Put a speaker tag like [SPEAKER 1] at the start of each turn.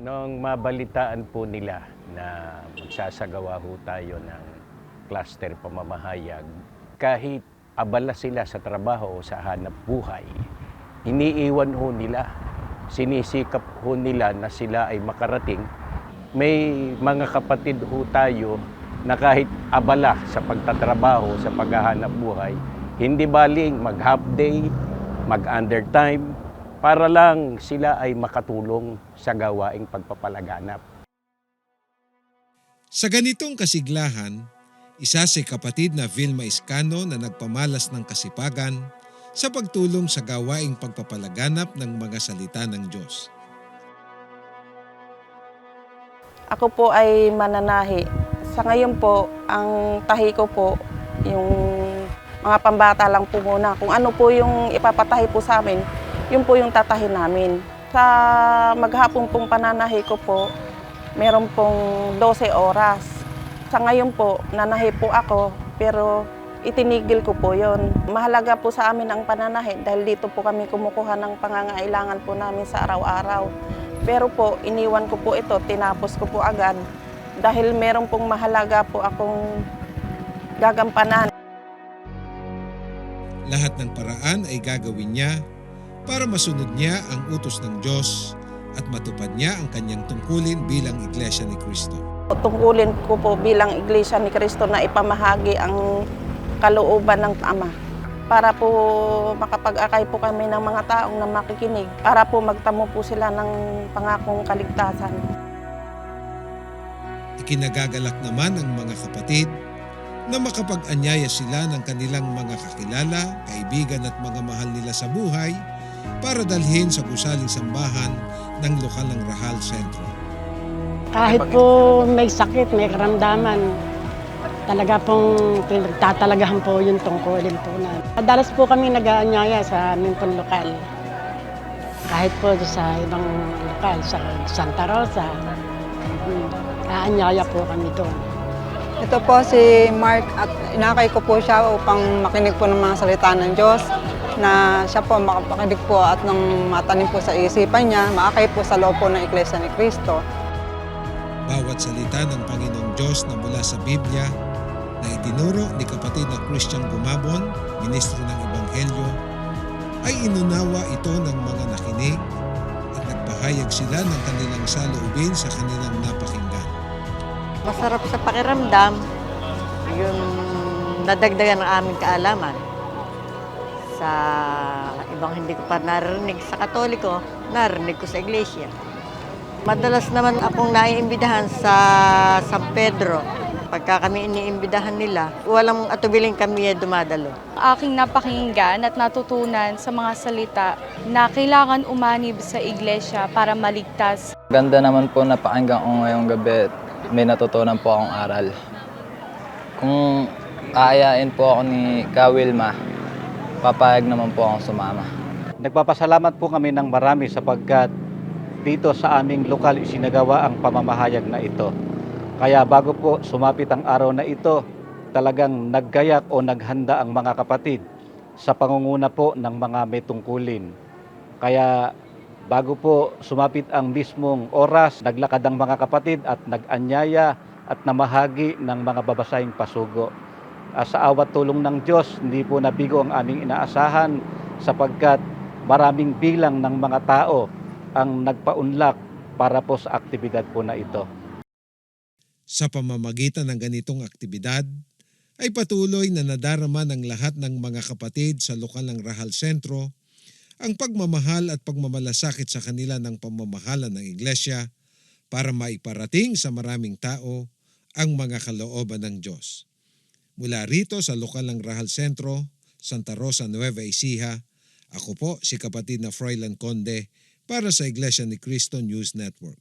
[SPEAKER 1] Nung mabalitaan po nila na magsasagawa ho tayo ng cluster pamamahayag, kahit abala sila sa trabaho sa hanap buhay, iniiwan ho nila. Sinisikap ho nila na sila ay makarating. May mga kapatid ho tayo na kahit abala sa pagtatrabaho, sa paghahanap buhay, hindi baling mag-half day, mag-undertime, para lang sila ay makatulong sa gawaing pagpapalaganap.
[SPEAKER 2] Sa ganitong kasiglahan, isa si kapatid na Vilma Iscano na nagpamalas ng kasipagan sa pagtulong sa gawaing pagpapalaganap ng mga salita ng Diyos.
[SPEAKER 3] Ako po ay mananahi. Sa ngayon po, ang tahi ko po, yung mga pambata lang po muna. Kung ano po yung ipapatahi po sa amin, yun po yung tatahin namin. Sa maghapon pong pananahi ko po, meron pong 12 oras. Sa ngayon po, nanahi po ako, pero itinigil ko po yon. Mahalaga po sa amin ang pananahi dahil dito po kami kumukuha ng pangangailangan po namin sa araw-araw. Pero po, iniwan ko po ito, tinapos ko po agad dahil meron pong mahalaga po akong gagampanan.
[SPEAKER 2] Lahat ng paraan ay gagawin niya para masunod niya ang utos ng Diyos at matupad niya ang kanyang tungkulin bilang Iglesia ni Kristo.
[SPEAKER 3] Tungkulin ko po bilang Iglesia ni Cristo na ipamahagi ang kalooban ng Ama para po makapag-akay po kami ng mga taong na makikinig para po magtamo po sila ng pangakong kaligtasan.
[SPEAKER 2] Ikinagagalak naman ng mga kapatid na makapag-anyaya sila ng kanilang mga kakilala, kaibigan at mga mahal nila sa buhay para dalhin sa gusaling sambahan ng lokal ng Rahal Sentro.
[SPEAKER 4] Kahit po may sakit, may karamdaman, talaga pong pinagtatalagahan po yung tungkulin po na. Madalas po kami nag-aanyaya sa aming pong lokal. Kahit po sa ibang lokal, sa Santa Rosa, mm, aanyaya po kami doon.
[SPEAKER 5] Ito po si Mark at inakay ko po siya upang makinig po ng mga salita ng Diyos na siya po makapakinig po at nang matanim po sa isipan niya, maakay po sa loob po ng Iglesia ni Cristo.
[SPEAKER 2] Bawat salita ng Panginoong Diyos na mula sa Biblia na itinuro ni kapatid na Christian Gumabon, ministro ng Ebanghelyo, ay inunawa ito ng mga nakinig at nagpahayag sila ng kanilang saloobin sa kanilang napakinggan.
[SPEAKER 6] Masarap sa pakiramdam yung nadagdagan ng aming kaalaman sa ibang hindi ko pa narinig sa katoliko, narinig ko sa iglesia. Madalas naman akong naiimbidahan sa San Pedro. Pagka kami iniimbidahan nila, walang atubiling kami dumadalo.
[SPEAKER 7] aking napakinggan at natutunan sa mga salita na kailangan umanib sa iglesia para maligtas.
[SPEAKER 8] Ganda naman po na pakinggan ko ngayong gabi. May natutunan po akong aral. Kung aayain po ako ni Kawilma, papayag naman po akong sumama.
[SPEAKER 9] Nagpapasalamat po kami ng marami sapagkat dito sa aming lokal isinagawa ang pamamahayag na ito. Kaya bago po sumapit ang araw na ito, talagang naggayak o naghanda ang mga kapatid sa pangunguna po ng mga may tungkulin. Kaya bago po sumapit ang mismong oras, naglakad ang mga kapatid at nag-anyaya at namahagi ng mga babasahing pasugo. Ah, sa awat tulong ng Diyos, hindi po nabigo ang aming inaasahan sapagkat maraming bilang ng mga tao ang nagpaunlak para po sa aktibidad po na ito.
[SPEAKER 2] Sa pamamagitan ng ganitong aktibidad, ay patuloy na nadarama ng lahat ng mga kapatid sa lokal ng Rahal Sentro ang pagmamahal at pagmamalasakit sa kanila ng pamamahala ng Iglesia para maiparating sa maraming tao ang mga kalooban ng Diyos. Mula rito sa lokal ng Rahal Sentro, Santa Rosa, Nueva Ecija, ako po si kapatid na Froilan Conde para sa Iglesia ni Cristo News Network.